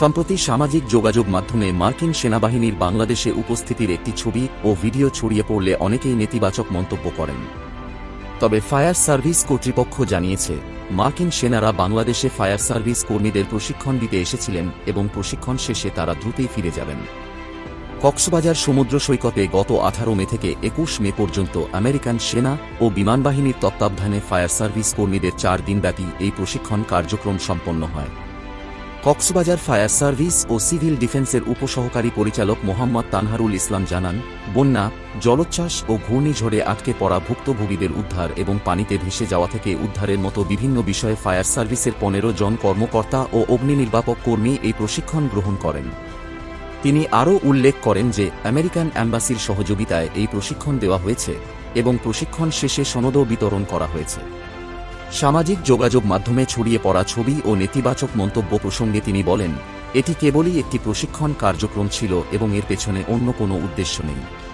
সম্প্রতি সামাজিক যোগাযোগ মাধ্যমে মার্কিন সেনাবাহিনীর বাংলাদেশে উপস্থিতির একটি ছবি ও ভিডিও ছড়িয়ে পড়লে অনেকেই নেতিবাচক মন্তব্য করেন। তবে ফায়ার সার্ভিস কর্তৃপক্ষ জানিয়েছে, মার্কিন সেনারা বাংলাদেশে ফায়ার সার্ভিস কর্মীদের প্রশিক্ষণ দিতে এসেছিলেন এবং প্রশিক্ষণ শেষে তারা দ্রুতই ফিরে যাবেন। কক্সবাজার সমুদ্র সৈকতে গত আঠারো মে থেকে একুশ মে পর্যন্ত আমেরিকান সেনা ও বিমানবাহিনীর তত্ত্বাবধানে ফায়ার সার্ভিস কর্মীদের চার দিনব্যাপী এই প্রশিক্ষণ কার্যক্রম সম্পন্ন হয়। কক্সবাজার ফায়ার সার্ভিস ও সিভিল ডিফেন্সের উপসহকারী পরিচালক মোহাম্মদ তানহারুল ইসলাম জানান, বন্যা, জলোচ্ছ্বাস ও ঘূর্ণিঝড়ে আটকে পড়া ভুক্তভোগীদের উদ্ধার এবং পানিতে ভেসে যাওয়া থেকে উদ্ধারের মতো বিভিন্ন বিষয়ে ফায়ার সার্ভিসের পনেরো জন কর্মকর্তা ও অগ্নি নির্বাপক কর্মী এই প্রশিক্ষণ গ্রহণ করেন। তিনি আরও উল্লেখ করেন যে, আমেরিকান অ্যাম্বাসির সহযোগিতায় এই প্রশিক্ষণ দেওয়া হয়েছে এবং প্রশিক্ষণ শেষে সনদও বিতরণ করা হয়েছে। সামাজিক যোগাযোগ মাধ্যমে ছড়িয়ে পড়া ছবি ও নেতিবাচক মন্তব্য প্রসঙ্গে তিনি বলেন, এটি কেবলই একটি প্রশিক্ষণ কার্যক্রম ছিল এবং এর পেছনে অন্য কোনো উদ্দেশ্য নেই।